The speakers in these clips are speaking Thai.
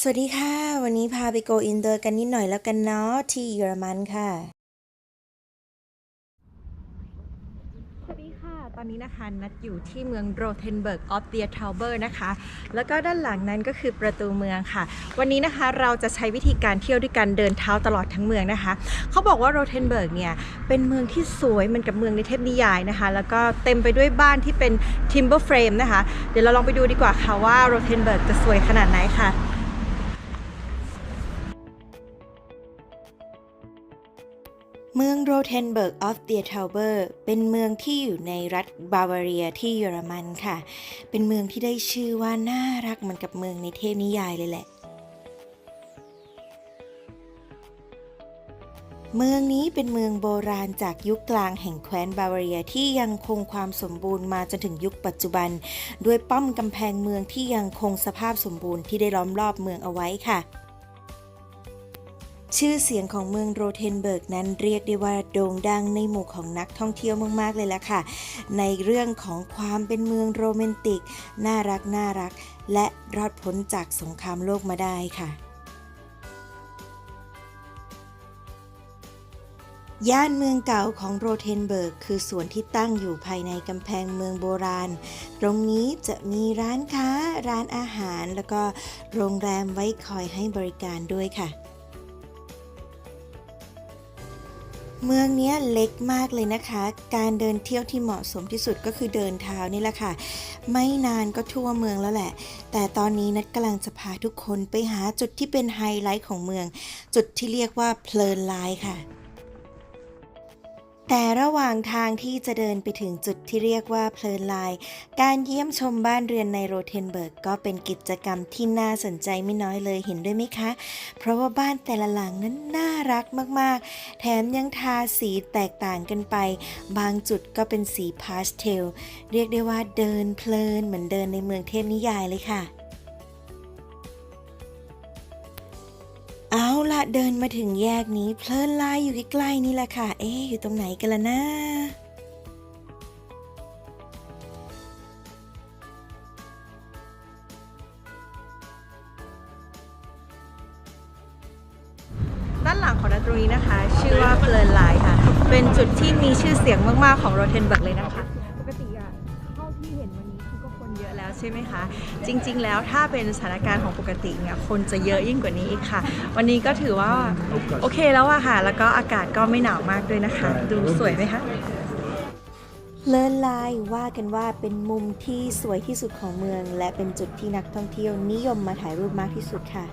สวัสดีค่ะ วันนี้พาไปโกอินเตอร์กันนิดหน่อยแล้วกันเนาะที่เยอรมันค่ะ สวัสดีค่ะ ตอนนี้นะคะนัดอยู่ที่เมืองโรเทนเบิร์กออฟเดียทาวเบอร์นะคะ แล้วก็ด้านหลังนั้นก็คือประตูเมืองค่ะ วันนี้นะคะเราจะใช้วิธีการเที่ยวด้วยการเดินเท้าตลอดทั้งเมืองนะคะ เขาบอกว่าโรเทนเบิร์กเนี่ยเป็นเมืองที่สวยเหมือนกับเมืองในเทพนิยายนะคะ แล้วก็เต็มไปด้วยบ้านที่เป็นทิมเบอร์เฟรมนะคะ เดี๋ยวเราลองไปดูดีกว่าค่ะว่าโรเทนเบิร์กจะสวยขนาดไหนค่ะ เมืองโรเทนเบิร์กออฟเดียทาวเบอร์เป็นเมืองที่อยู่ในรัฐบาวาเรียที่เยอรมันค่ะ เป็นเมืองที่ได้ชื่อว่าน่ารักเหมือนกับเมืองในเทพนิยายเลยแหละ เมืองนี้เป็นเมืองโบราณจากยุคกลางแห่งแคว้นบาวาเรียที่ยังคงความสมบูรณ์มาจนถึงยุคปัจจุบัน ด้วยป้อมกำแพงเมืองที่ยังคงสภาพสมบูรณ์ที่ได้ล้อมรอบเมืองเอาไว้ค่ะ ชื่อเสียงของเมืองโรเทนเบิร์กนั้นเรียกได้ว่าโด่งดังในหมู่ของนักท่องเที่ยวมากๆเลยล่ะค่ะ ในเรื่องของความเป็นเมืองโรแมนติก น่ารักน่ารัก และรอดพ้นจากสงครามโลกมาได้ค่ะย่านเมืองเก่าของโรเทนเบิร์กคือส่วนที่ตั้งอยู่ภายในกำแพงเมืองโบราณ ตรงนี้จะมีร้านค้า ร้านอาหาร แล้วก็โรงแรมไว้คอยให้บริการด้วยค่ะ เมืองนี้เล็กมากเลยนะคะ การเดินเที่ยวที่เหมาะสมที่สุดก็คือเดินเท้านี่แหละค่ะ ไม่นานก็ทั่วเมืองแล้วแหละ แต่ตอนนี้นัดกำลังจะพาทุกคนไปหาจุดที่เป็นไฮไลท์ของเมือง จุดที่เรียกว่าเพลินไลน์ค่ะ แต่ระหว่างทางที่จะเดินไปถึงจุดที่เรียกว่าเพลินไลน์การเยี่ยมชมบ้านเรือนในโรเทนเบิร์กก็เป็นกิจกรรมที่น่าสนใจไม่น้อยเลยเห็นด้วยไหมคะ เพราะว่าบ้านแต่ละหลังนั้นน่ารักมากๆ แถมยังทาสีแตกต่างกันไป บางจุดก็เป็นสีพาสเทล เรียกได้ว่าเดินเพลินเหมือนเดินในเมืองเทพนิยายเลยค่ะ ละเดินมาถึงแยกนี้เพลินไลน์อยู่ใกล้ๆนี่แหละค่ะ เอ๊อยู่ตรงไหนกันล่ะนะด้านหลังของนัตรีนะคะ ชื่อว่าเพลินไลน์ค่ะ เป็นจุดที่มีชื่อเสียงมากๆของโรเทนเบิร์กเลยนะคะ ช่ไหมคะ จริง ๆ แล้วถ้าเป็นสถานการณ์ของปกติเนี่ยคนจะเยอะยิ่งกว่านี้อีกค่ะ วันนี้ก็ถือว่าโอเคแล้วอะค่ะ แล้วก็อากาศก็ไม่หนาวมากด้วยนะคะ ดูสวยไหมคะเพลินไลน์ว่ากันว่าเป็นมุมที่สวยที่สุดของเมือง และเป็นจุดที่นักท่องเที่ยวนิยมมาถ่ายรูปมากที่สุดค่ะ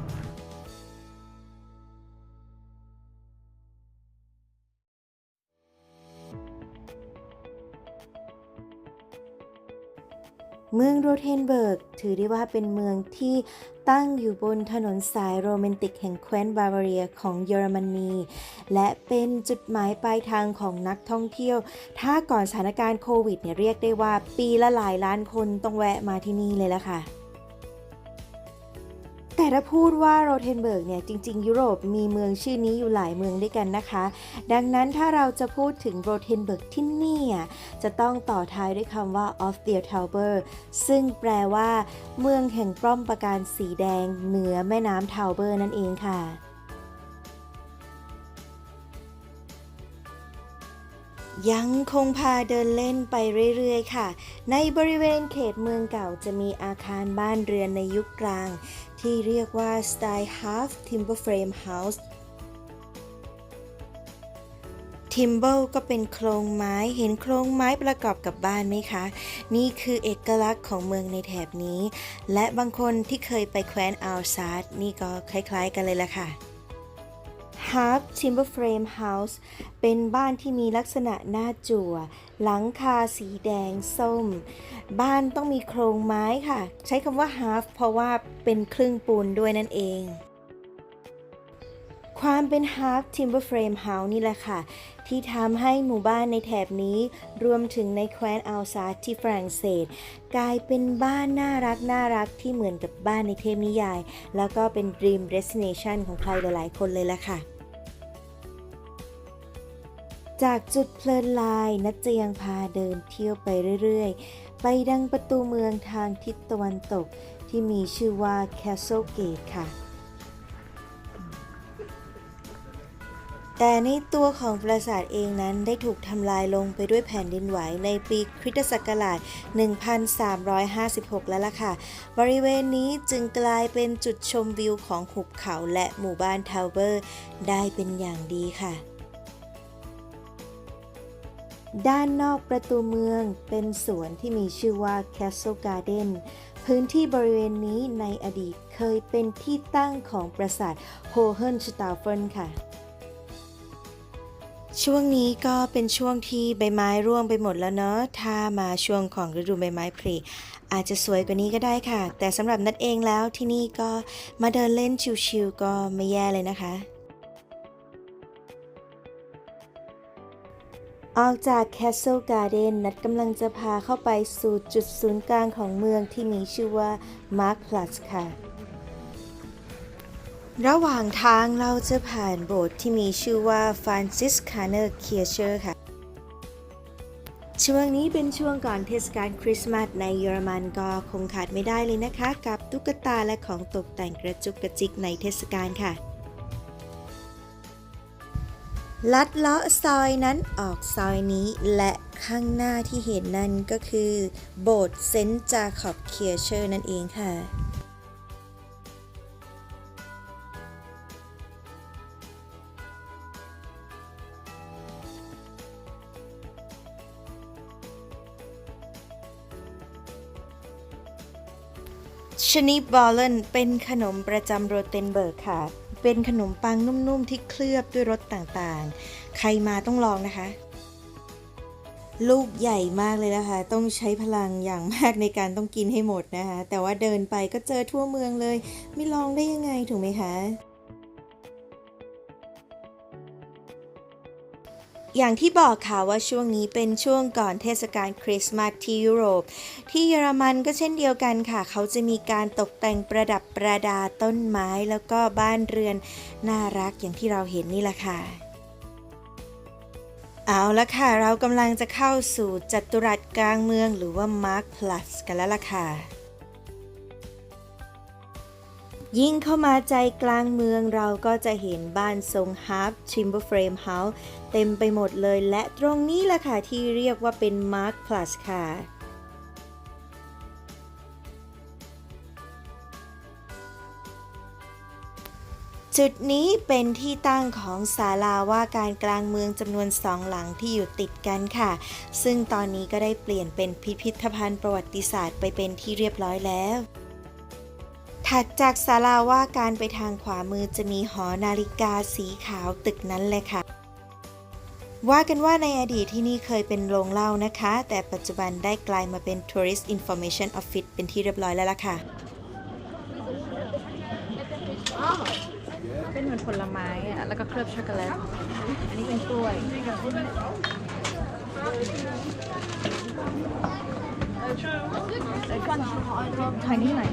เมืองโรเทนเบิร์กถือได้ว่าเป็นเมืองที่ตั้งอยู่บนถนนสายโรแมนติกแห่งแคว้นบาวาเรียของเยอรมนีและเป็นจุดหมายปลายทางของนักท่องเที่ยว ถ้าก่อนสถานการณ์โควิดเนี่ยเรียกได้ว่าปีละหลายล้านคนต้องแวะมาที่นี่เลยละค่ะ แต่ถ้าพูดว่าโรเทนเบิร์กเนี่ยจริง ๆ ยุโรปมีเมืองชื่อนี้อยู่หลายเมืองด้วยกันนะคะ ดังนั้นถ้าเราจะพูดถึงโรเทนเบิร์กที่นี่อะจะต้องต่อท้ายด้วยคำว่า of the Tauber ซึ่งแปลว่า เมืองแห่งป้อมปราการสีแดงเหนือแม่น้ำทาวเบอร์นั่นเองค่ะ ยังคงพาเดินเล่นไปเรื่อยๆ ค่ะ ในบริเวณเขตเมืองเก่าจะมีอาคารบ้านเรือนในยุคกลาง ที่เรียกว่าสไตล์ half timber frame house ทิมเบิลก็เป็นโครงไม้เห็นโครงไม้ประกอบกับบ้านไหมคะ นี่คือเอกลักษณ์ของเมืองในแถบนี้ และบางคนที่เคยไปแคว้นอัลซาร์นี่ก็คล้ายๆกันเลยล่ะค่ะ Half Timber Frame House เป็นบ้านที่มีลักษณะหน้าจั่ว หลังคาสีแดงส้ม บ้านต้องมีโครงไม้ค่ะ ใช้คำว่า half เพราะว่าเป็นครึ่งปูนด้วยนั่นเองความเป็น half timber frame house นี่แหละค่ะ ที่ทำให้หมู่บ้านในแถบนี้ รวมถึงในแคว้นอัลซาร์ที่ฝรั่งเศส กลายเป็นบ้านน่ารักน่ารักที่เหมือนกับบ้านในเทพนิยาย แล้วก็เป็น dream destination ของใครหลายๆ คนเลยล่ะค่ะ จากจุดเพลินลายนัดจียงพาเดินเที่ยวไปเรื่อยๆ ไปดังประตูเมืองทางทิศตะวันตกที่มีชื่อว่า Castle Gate ค่ะ แต่ในตัวของปราสาทเองนั้นได้ถูกทำลายลงไปด้วยแผ่นดินไหวในปีคริสตศักราช 1356 แล้วล่ะค่ะ บริเวณนี้จึงกลายเป็นจุดชมวิวของหุบเขาและหมู่บ้านทาวเวอร์ ได้เป็นอย่างดีค่ะ ด้านนอกประตูเมืองเป็นสวนที่มีชื่อว่า Castle Garden พื้นที่บริเวณนี้ในอดีตเคยเป็นที่ตั้งของปราสาทโฮเฮนสตาเฟนค่ะ ช่วงนี้ก็เป็นช่วงที่ใบไม้ร่วงไปหมดแล้วเนาะ ถ้ามาช่วงของฤดูใบไม้ผลิอาจจะสวยกว่านี้ก็ได้ค่ะ แต่สำหรับนัดเองแล้วที่นี่ก็มาเดินเล่นชิวๆก็ไม่แย่เลยนะคะ ออกจาก Castle Garden นัดกำลังจะพาเข้าไปสู่จุดศูนย์กลางของเมืองที่มีชื่อว่า Mark Plus ค่ะ ระหว่างทางเราจะผ่านโบสถ์ที่มีชื่อว่า Franziskaner Kirche ค่ะ ช่วงนี้เป็นช่วงก่อนเทศกาลคริสต์มาสในเยอรมันก็คงขาดไม่ได้เลยนะคะ กับตุ๊กตาและของตกแต่งกระจุกกระจิกในเทศกาลค่ะ ลัดเลาะซอยนั้นออกซอยนี้และข้างหน้าที่เห็นนั่นก็คือ โบสถ์เซนต์จาคอบเคียเชอร์นั่นเองค่ะ ชนิบอลเลนเป็นขนมประจำโรเตนเบิร์กค่ะ เป็นขนมปังนุ่มๆที่เคลือบด้วยรสต่างๆ ใครมาต้องลองนะคะ ลูกใหญ่มากเลยนะคะ ต้องใช้พลังอย่างมากในการต้องกินให้หมดนะคะ แต่ว่าเดินไปก็เจอทั่วเมืองเลย ไม่ลองได้ยังไงถูกไหมคะ อย่างที่บอกค่ะว่าช่วงนี้เป็นช่วงก่อนเทศกาลคริสต์มาสที่ยุโรป ที่เยอรมันก็เช่นเดียวกันค่ะ เขาจะมีการตกแต่งประดับประดาต้นไม้แล้วก็บ้านเรือน น่ารักอย่างที่เราเห็นนี่แหละค่ะ เอาละค่ะ เรากำลังจะเข้าสู่จัตุรัสกลางเมืองหรือว่ามาร์คพลัสกันแล้วล่ะค่ะ ยิ่งเข้ามาใจกลางเมืองเราก็จะเห็นบ้านทรงฮาร์ปชิมเบอร์เฟรมเฮาส์เต็มไปหมดเลย และตรงนี้แหละค่ะที่เรียกว่าเป็นมาร์คพลัสค่ะจุดนี้เป็นที่ตั้งของศาลาว่าการกลางเมืองจำนวนสองหลังที่อยู่ติดกันค่ะ ซึ่งตอนนี้ก็ได้เปลี่ยนเป็นพิพิธภัณฑ์ประวัติศาสตร์ไปเป็นที่เรียบร้อยแล้ว ถัดจากศาลาว่าการไปทางขวามือจะมีหอนาฬิกาสีขาวตึกนั้นเลยค่ะ ว่ากันว่าในอดีตที่นี่เคยเป็นโรงเหล้านะคะ แต่ปัจจุบันได้กลายมาเป็น Tourist Information Office เป็นที่เรียบร้อยแล้วล่ะค่ะ เป็นเหมือนผลไม้อะแล้วก็เคลือบช็อกโกแลต อันนี้เป็นกล้วย ถ่ายนี่หน่อย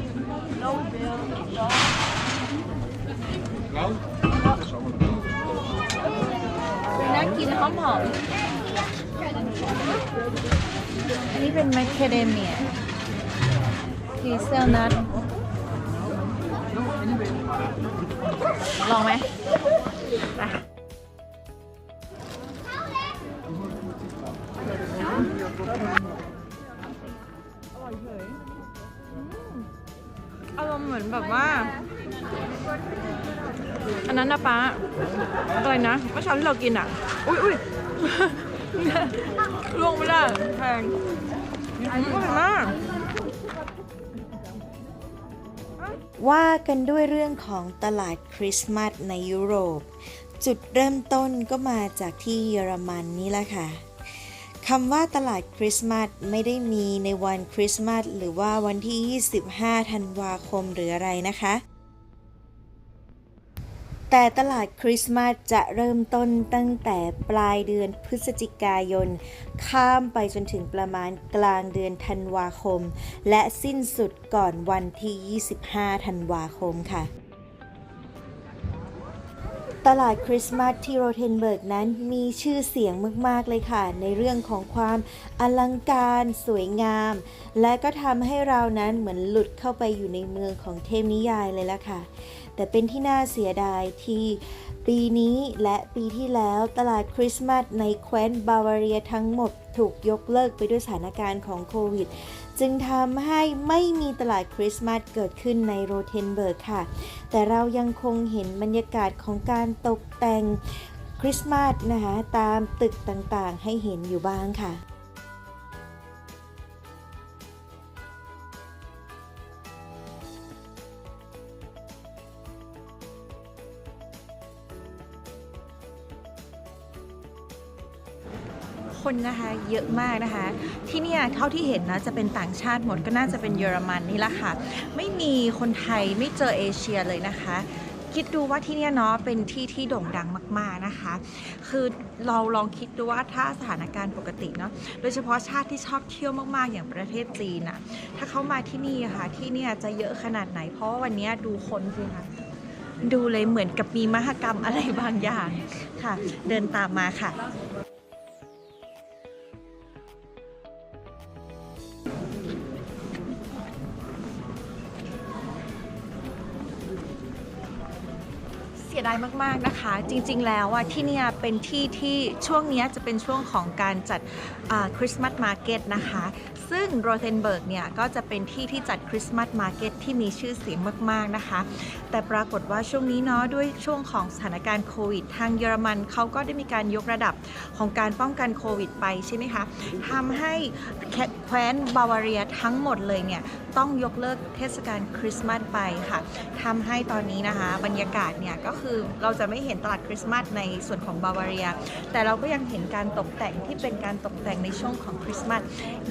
น่ากินหอมหอมอันนี้เป็นแมคเคเดเมียทีเซลนัทลองไหมไป มือนแบบว่า อันนั้นนะป้าอะไรนะเมื่อเช้าที่เรากินอะ อุ้ยอุ้ยล่วงไม่ได้แพงอันนี้ก็เห็นมากว่ากันด้วยเรื่องของตลาดคริสต์มาสในยุโรป จุดเริ่มต้นก็มาจากที่เยอรมันนี่แหละค่ะ คำว่าตลาดคริสต์มาสไม่ได้มีในวันคริสต์มาสหรือว่าวันที่ 25 ธันวาคมหรืออะไรนะคะ แต่ตลาดคริสต์มาสจะเริ่มต้นตั้งแต่ปลายเดือนพฤศจิกายน ข้ามไปจนถึงประมาณกลางเดือนธันวาคม และสิ้นสุดก่อนวันที่ 25 ธันวาคมค่ะ ตลาดคริสต์มาสที่โรเทนเบิร์กนั้นมีชื่อเสียงมาก ๆ เลยค่ะ ในเรื่องของความอลังการสวยงาม และก็ทำให้เรานั้นเหมือนหลุดเข้าไปอยู่ในเมืองของเทพนิยายเลยล่ะค่ะ แต่แต่เป็นที่น่าเสียดายที่ ปีนี้และปีที่แล้วตลาดคริสต์มาสในแคว้นบาวาเรียทั้งหมดถูกยกเลิกไปด้วยสถานการณ์ของโควิด จึงทำให้ไม่มีตลาดคริสต์มาสเกิดขึ้นในโรเทนเบิร์กค่ะ แต่เรายังคงเห็นบรรยากาศของการตกแต่งคริสต์มาสนะคะตามตึกต่างๆ ให้เห็นอยู่บ้างค่ะ คนนะคะเยอะมากนะคะ ที่เนี่ยเท่าที่เห็นนะจะเป็นต่างชาติหมดก็น่าจะเป็นเยอรมันนี่แหละค่ะ ไม่มีคนไทยไม่เจอเอเชียเลยนะคะ คิดดูว่าที่เนี่ยเนาะเป็นที่ที่โด่งดังมากๆนะคะ คือเราลองคิดดูว่าถ้าสถานการณ์ปกติเนาะโดยเฉพาะชาติที่ชอบเที่ยวมากๆ อย่างประเทศจีนอะถ้าเขามาที่นี่ค่ะที่เนี่ยจะเยอะขนาดไหน เพราะวันนี้ดูคนสิคะดูเลยเหมือนกับมีมหกรรมอะไรบางอย่างค่ะ เดินตามมาค่ะ มากๆนะคะ จริงๆแล้วอะที่เนี่ยเป็นที่ที่ช่วงเนี้ยจะเป็นช่วงของการจัดคริสต์มาสมาร์เก็ตนะคะ ซึ่งโรเทนเบิร์กเนี่ยก็จะเป็นที่ที่จัดคริสต์มาสมาร์เก็ตที่มีชื่อเสียงมากๆนะคะ แต่ปรากฏว่าช่วงนี้เนาะด้วยช่วงของสถานการณ์โควิด ทางเยอรมันเขาก็ได้มีการยกระดับของการป้องกันโควิดไปใช่ไหมคะทำให้แคว้นบาวาเรียทั้งหมดเลยเนี่ยต้องยกเลิกเทศกาลคริสต์มาสไปค่ะทำให้ตอนนี้นะคะ บรรยากาศเนี่ยก็คือเราจะไม่เห็นห็นตลาดคริสต์มาสในส่วนของบาวาเรีย แต่เราก็ยังเห็นการตกแต่งที่เป็นการตกแต่งในช่วงของคริสต์มาส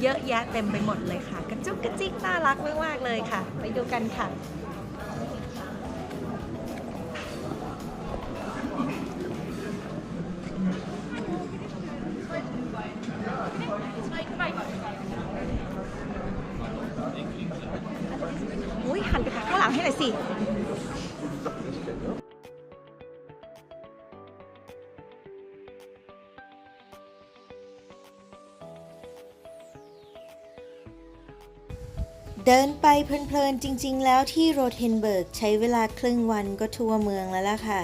เยอะแยะเต็มไปหมดเลยค่ะ กระจุกกระจิกน่ารักมากๆเลยค่ะ ไปดูกันค่ะ เดินไปเพลินๆจริงๆ แล้วที่โรเทนเบิร์กใช้เวลาครึ่งวันก็ทั่วเมืองแล้วล่ะค่ะ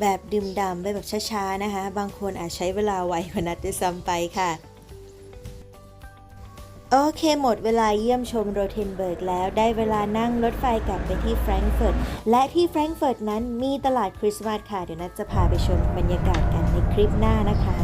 แบบดื่มด่ำไปแบบช้าๆนะคะ บางคนอาจใช้เวลาไวกว่านัดด้วยซ้ำไปค่ะโอเคหมดเวลาเยี่ยมชมโรเทนเบิร์กแล้วได้เวลานั่งรถไฟกลับไปที่แฟรงก์เฟิร์ตและที่แฟรงก์เฟิร์ตนั้นมีตลาดคริสต์มาสค่ะ เดี๋ยวนัดจะพาไปชมบรรยากาศกันในคลิปหน้านะคะ